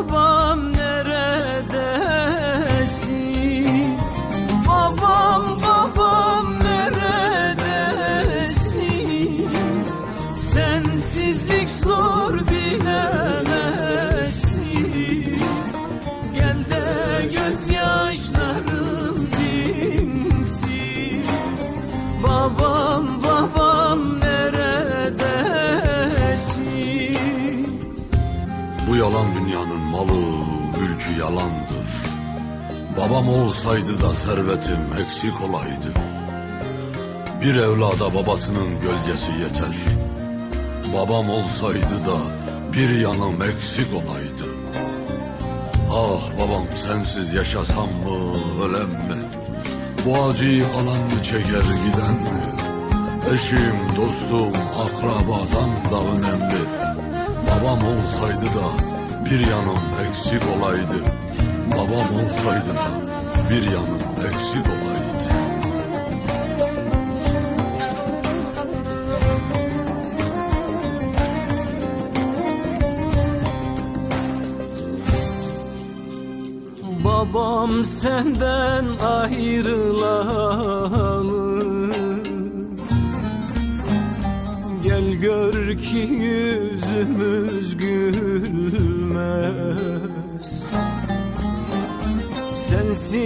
babam neredesin? Babam babam neredesin? Sensizlik zor bile. Yalan dünyanın malı, mülkü yalandır. Babam olsaydı da servetim eksik olaydı. Bir evlada babasının gölgesi yeter. Babam olsaydı da bir yanım eksik olaydı. Ah babam sensiz yaşasam mı ölem mi? Bu acıyı kalan mı çeker giden mi? Eşim, dostum, akrabadan da önemli. Babam olsaydı da bir yanım eksik olaydı. Babam olsaydı da bir yanım eksik olaydı. Babam senden ayrılalı gör ki yüzümüz gülmez. Sensiz